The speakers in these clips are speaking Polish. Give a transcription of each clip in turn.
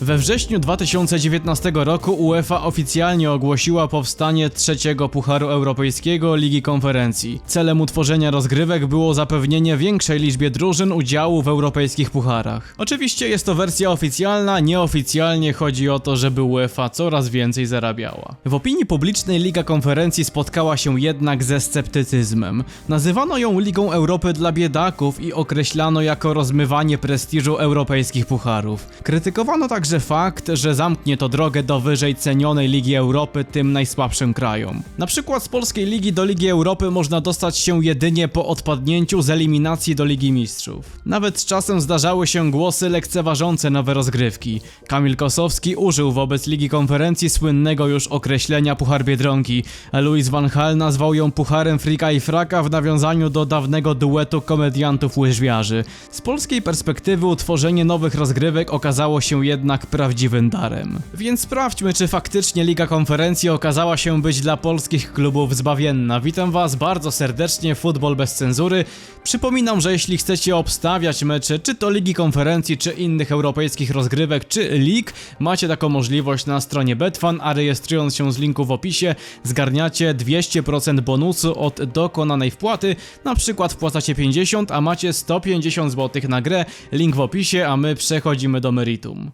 We wrześniu 2019 roku UEFA oficjalnie ogłosiła powstanie trzeciego Pucharu Europejskiego Ligi Konferencji. Celem utworzenia rozgrywek było zapewnienie większej liczbie drużyn udziału w europejskich pucharach. Oczywiście jest to wersja oficjalna, nieoficjalnie chodzi o to, żeby UEFA coraz więcej zarabiała. W opinii publicznej Liga Konferencji spotkała się jednak ze sceptycyzmem. Nazywano ją Ligą Europy dla biedaków i określano jako rozmywanie prestiżu europejskich pucharów. Krytykowano także fakt, że zamknie to drogę do wyżej cenionej Ligi Europy tym najsłabszym krajom. Na przykład z polskiej ligi do Ligi Europy można dostać się jedynie po odpadnięciu z eliminacji do Ligi Mistrzów. Nawet czasem zdarzały się głosy lekceważące nowe rozgrywki. Kamil Kosowski użył wobec Ligi Konferencji słynnego już określenia Puchar Biedronki, Louis van Gaal nazwał ją Pucharem Frika i Fraka w nawiązaniu do dawnego duetu komediantów łyżwiarzy. Z polskiej perspektywy utworzenie nowych rozgrywek okazało się jednak prawdziwym darem. Więc sprawdźmy, czy faktycznie Liga Konferencji okazała się być dla polskich klubów zbawienna. Witam Was bardzo serdecznie, Futbol bez cenzury. Przypominam, że jeśli chcecie obstawiać mecze, czy to Ligi Konferencji, czy innych europejskich rozgrywek, czy lig, macie taką możliwość na stronie Betfan, a rejestrując się z linku w opisie, zgarniacie 200% bonusu od dokonanej wpłaty. Na przykład wpłacacie 50, a macie 150 zł na grę. Link w opisie, a my przechodzimy do meritum.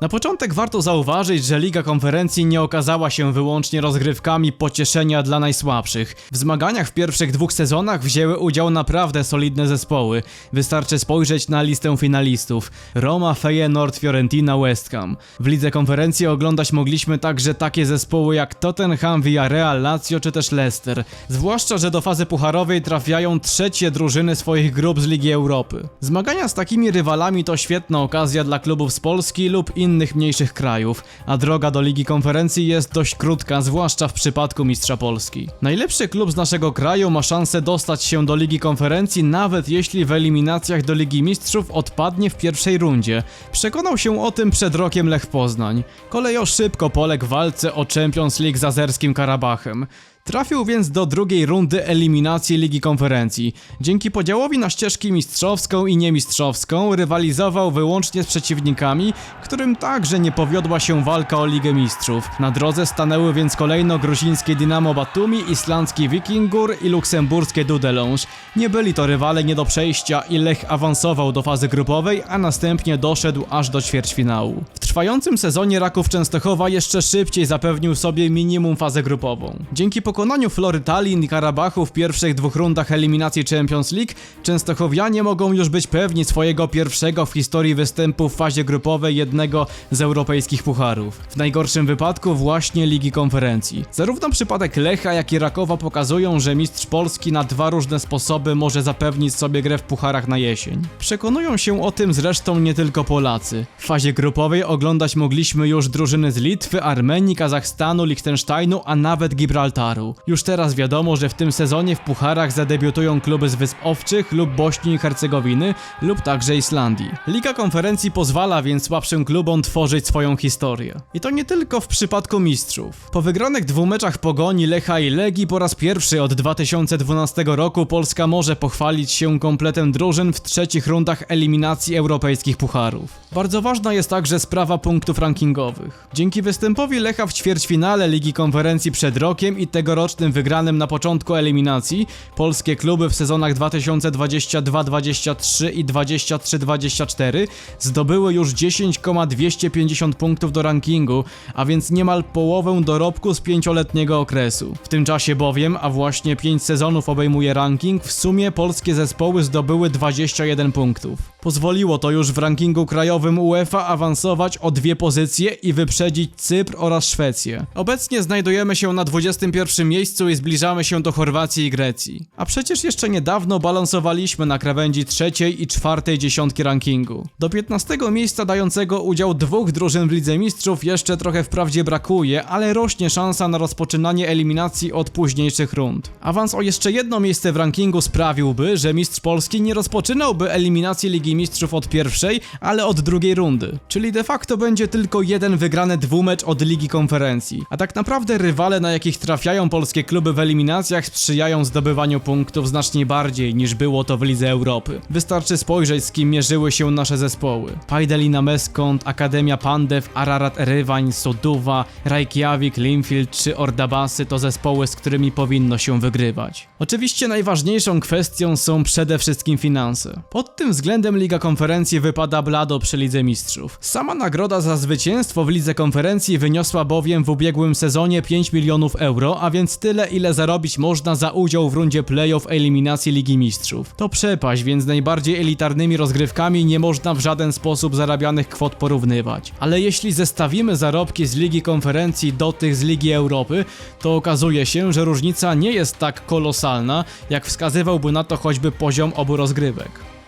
Na początek warto zauważyć, że Liga Konferencji nie okazała się wyłącznie rozgrywkami pocieszenia dla najsłabszych. W zmaganiach w pierwszych dwóch sezonach wzięły udział naprawdę solidne zespoły. Wystarczy spojrzeć na listę finalistów. Roma, Feyenoord, Fiorentina, West Ham. W Lidze Konferencji oglądać mogliśmy także takie zespoły jak Tottenham, Villarreal, Lazio czy też Leicester. Zwłaszcza, że do fazy pucharowej trafiają trzecie drużyny swoich grup z Ligi Europy. Zmagania z takimi rywalami to świetna okazja dla klubów z Polski lub innych mniejszych krajów, a droga do Ligi Konferencji jest dość krótka, zwłaszcza w przypadku Mistrza Polski. Najlepszy klub z naszego kraju ma szansę dostać się do Ligi Konferencji, nawet jeśli w eliminacjach do Ligi Mistrzów odpadnie w pierwszej rundzie. Przekonał się o tym przed rokiem Lech Poznań. Kolejo szybko poległ walce o Champions League z azerskim Karabachem. Trafił więc do drugiej rundy eliminacji Ligi Konferencji. Dzięki podziałowi na ścieżki mistrzowską i niemistrzowską rywalizował wyłącznie z przeciwnikami, którym także nie powiodła się walka o Ligę Mistrzów. Na drodze stanęły więc kolejno gruzińskie Dynamo Batumi, islandzki Vikingur i luksemburskie Dudelange. Nie byli to rywale nie do przejścia i Lech awansował do fazy grupowej, a następnie doszedł aż do ćwierćfinału. W trwającym sezonie Raków Częstochowa jeszcze szybciej zapewnił sobie minimum fazę grupową. Dzięki pokonaniu Flory Tallinn i Karabachu w pierwszych dwóch rundach eliminacji Champions League, Częstochowianie mogą już być pewni swojego pierwszego w historii występu w fazie grupowej jednego z europejskich pucharów. W najgorszym wypadku właśnie Ligi Konferencji. Zarówno przypadek Lecha, jak i Rakowa pokazują, że mistrz Polski na dwa różne sposoby może zapewnić sobie grę w pucharach na jesień. Przekonują się o tym zresztą nie tylko Polacy. W fazie grupowej oglądać mogliśmy już drużyny z Litwy, Armenii, Kazachstanu, Liechtensteinu, a nawet Gibraltaru. Już teraz wiadomo, że w tym sezonie w pucharach zadebiutują kluby z Wysp Owczych lub Bośni i Hercegowiny lub także Islandii. Liga Konferencji pozwala więc słabszym klubom tworzyć swoją historię. I to nie tylko w przypadku mistrzów. Po wygranych dwóch meczach Pogoni, Lecha i Legii po raz pierwszy od 2012 roku Polska może pochwalić się kompletem drużyn w trzecich rundach eliminacji europejskich pucharów. Bardzo ważna jest także sprawa punktów rankingowych. Dzięki występowi Lecha w ćwierćfinale Ligi Konferencji przed rokiem i tegorocznym wygranym na początku eliminacji, polskie kluby w sezonach 2022-23 i 23-24 zdobyły już 10,250 punktów do rankingu, a więc niemal połowę dorobku z pięcioletniego okresu. W tym czasie bowiem, a właśnie 5 sezonów obejmuje ranking, w sumie polskie zespoły zdobyły 21 punktów. Pozwoliło to już w rankingu krajowym UEFA awansować o dwie pozycje i wyprzedzić Cypr oraz Szwecję. Obecnie znajdujemy się na 21 miejscu i zbliżamy się do Chorwacji i Grecji. A przecież jeszcze niedawno balansowaliśmy na krawędzi trzeciej i czwartej dziesiątki rankingu. Do 15 miejsca dającego udział dwóch drużyn w Lidze Mistrzów jeszcze trochę wprawdzie brakuje, ale rośnie szansa na rozpoczynanie eliminacji od późniejszych rund. Awans o jeszcze jedno miejsce w rankingu sprawiłby, że mistrz Polski nie rozpoczynałby eliminacji Ligi Mistrzów od pierwszej, ale od drugiej rundy. Czyli de facto będzie tylko jeden wygrany dwumecz od Ligi Konferencji. A tak naprawdę rywale, na jakich trafiają polskie kluby w eliminacjach sprzyjają zdobywaniu punktów znacznie bardziej niż było to w Lidze Europy. Wystarczy spojrzeć z kim mierzyły się nasze zespoły. Pajdelina Meskont, Akademia Pandew, Ararat Erywań, Soduwa, Reykjavik, Linfield czy Ordabasy to zespoły, z którymi powinno się wygrywać. Oczywiście najważniejszą kwestią są przede wszystkim finanse. Pod tym względem Liga Konferencji wypada blado przy Lidze Mistrzów. Sama nagroda za zwycięstwo w Lidze Konferencji wyniosła bowiem w ubiegłym sezonie 5 milionów euro, a więc tyle ile zarobić można za udział w rundzie playoff eliminacji Ligi Mistrzów. To przepaść, więc najbardziej elitarnymi rozgrywkami nie można w żaden sposób zarabianych kwot porównywać. Ale jeśli zestawimy zarobki z Ligi Konferencji do tych z Ligi Europy, to okazuje się, że różnica nie jest tak kolosalna, jak wskazywałby na to choćby poziom obu rozgrywek.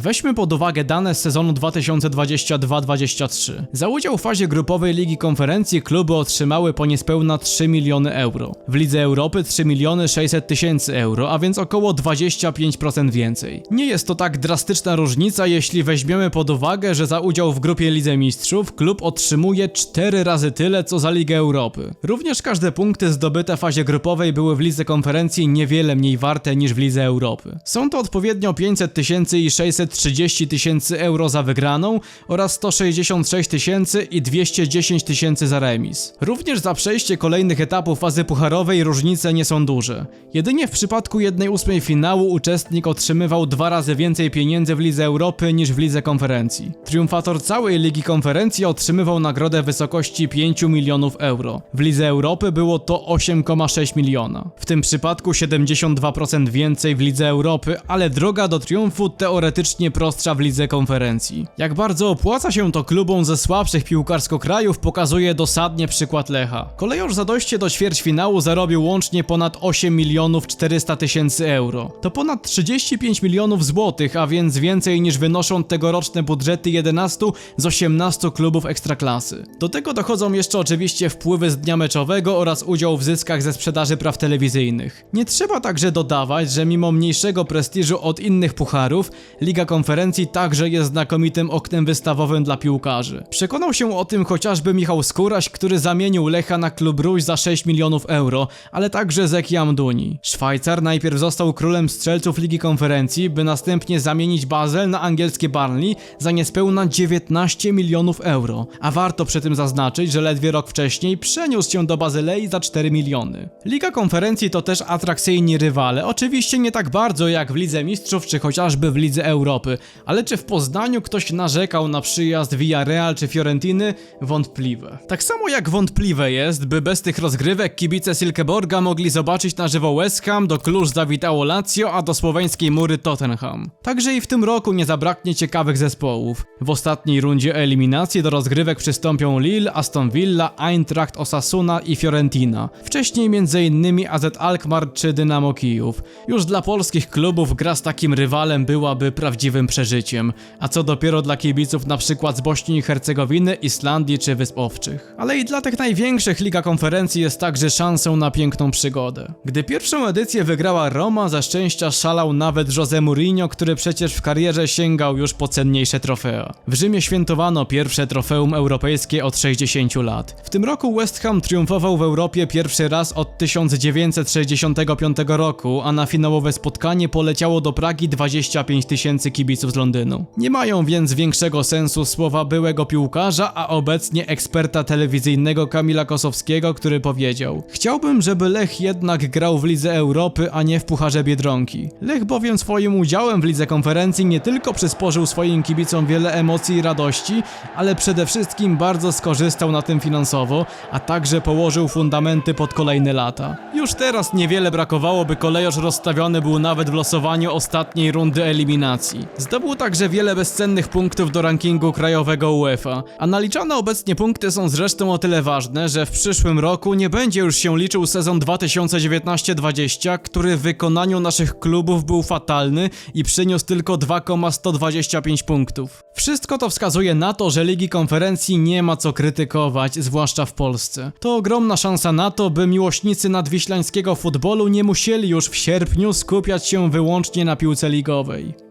Weźmy pod uwagę dane z sezonu 2022-23. Za udział w fazie grupowej Ligi Konferencji kluby otrzymały po niespełna 3 miliony euro. W Lidze Europy 3 miliony 600 tysięcy euro, a więc około 25% więcej. Nie jest to tak drastyczna różnica, jeśli weźmiemy pod uwagę, że za udział w grupie Lidze Mistrzów klub otrzymuje 4 razy tyle co za Ligę Europy. Również każde punkty zdobyte w fazie grupowej były w Lidze Konferencji niewiele mniej warte niż w Lidze Europy. Są to odpowiednio 500 tysięcy i 600 630 tysięcy euro za wygraną oraz 166 tysięcy i 210 tysięcy za remis. Również za przejście kolejnych etapów fazy pucharowej różnice nie są duże. Jedynie w przypadku jednej ósmej finału uczestnik otrzymywał dwa razy więcej pieniędzy w Lidze Europy niż w Lidze Konferencji. Triumfator całej Ligi Konferencji otrzymywał nagrodę w wysokości 5 milionów euro. W Lidze Europy było to 8,6 miliona. W tym przypadku 72% więcej w Lidze Europy, ale droga do triumfu teoretycznie prostsza w lidze konferencji. Jak bardzo opłaca się to klubom ze słabszych piłkarsko krajów pokazuje dosadnie przykład Lecha. Kolejorz za dojście do ćwierćfinału zarobił łącznie ponad 8 milionów 400 tysięcy euro. To ponad 35 milionów złotych, a więc więcej niż wynoszą tegoroczne budżety 11 z 18 klubów ekstraklasy. Do tego dochodzą jeszcze oczywiście wpływy z dnia meczowego oraz udział w zyskach ze sprzedaży praw telewizyjnych. Nie trzeba także dodawać, że mimo mniejszego prestiżu od innych pucharów, Liga konferencji także jest znakomitym oknem wystawowym dla piłkarzy. Przekonał się o tym chociażby Michał Skóraś, który zamienił Lecha na klub Ruś za 6 milionów euro, ale także Zeki Amduni. Szwajcar najpierw został królem strzelców Ligi Konferencji, by następnie zamienić Basel na angielskie Barnley za niespełna 19 milionów euro. A warto przy tym zaznaczyć, że ledwie rok wcześniej przeniósł się do Bazylei za 4 miliony. Liga Konferencji to też atrakcyjni rywale, oczywiście nie tak bardzo jak w Lidze Mistrzów czy chociażby w Lidze Europy. Europy, ale czy w Poznaniu ktoś narzekał na przyjazd Villarreal czy Fiorentiny? Wątpliwe. Tak samo jak wątpliwe jest, by bez tych rozgrywek kibice Silkeborga mogli zobaczyć na żywo West Ham, do Cluj zawitało Lazio, a do słoweńskiej mury Tottenham. Także i w tym roku nie zabraknie ciekawych zespołów. W ostatniej rundzie eliminacji do rozgrywek przystąpią Lille, Aston Villa, Eintracht Osasuna i Fiorentina. Wcześniej m.in. AZ Alkmaar czy Dynamo Kijów. Już dla polskich klubów gra z takim rywalem byłaby prawdziwy prawdziwym przeżyciem, a co dopiero dla kibiców na przykład z Bośni i Hercegowiny, Islandii czy Wysp Owczych. Ale i dla tych największych Liga Konferencji jest także szansą na piękną przygodę. Gdy pierwszą edycję wygrała Roma, ze szczęścia szalał nawet Jose Mourinho, który przecież w karierze sięgał już po cenniejsze trofea. W Rzymie świętowano pierwsze trofeum europejskie od 60 lat. W tym roku West Ham triumfował w Europie pierwszy raz od 1965 roku, a na finałowe spotkanie poleciało do Pragi 25 tysięcy kibiców z Londynu. Nie mają więc większego sensu słowa byłego piłkarza, a obecnie eksperta telewizyjnego Kamila Kosowskiego, który powiedział Chciałbym, żeby Lech jednak grał w Lidze Europy, a nie w Pucharze Biedronki. Lech bowiem swoim udziałem w Lidze Konferencji nie tylko przysporzył swoim kibicom wiele emocji i radości, ale przede wszystkim bardzo skorzystał na tym finansowo, a także położył fundamenty pod kolejne lata. Już teraz niewiele brakowało, by kolejorz rozstawiony był nawet w losowaniu ostatniej rundy eliminacji. Zdobył także wiele bezcennych punktów do rankingu krajowego UEFA, a naliczane obecnie punkty są zresztą o tyle ważne, że w przyszłym roku nie będzie już się liczył sezon 2019-20, który w wykonaniu naszych klubów był fatalny i przyniósł tylko 2,125 punktów. Wszystko to wskazuje na to, że Ligi Konferencji nie ma co krytykować, zwłaszcza w Polsce. To ogromna szansa na to, by miłośnicy nadwiślańskiego futbolu nie musieli już w sierpniu skupiać się wyłącznie na piłce ligowej.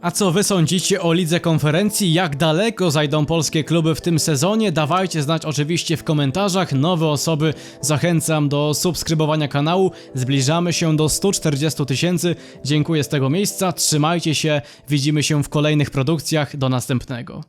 A co wy sądzicie o lidze konferencji? Jak daleko zajdą polskie kluby w tym sezonie? Dawajcie znać oczywiście w komentarzach. Nowe osoby zachęcam do subskrybowania kanału. Zbliżamy się do 140 tysięcy. Dziękuję z tego miejsca. Trzymajcie się. Widzimy się w kolejnych produkcjach. Do następnego.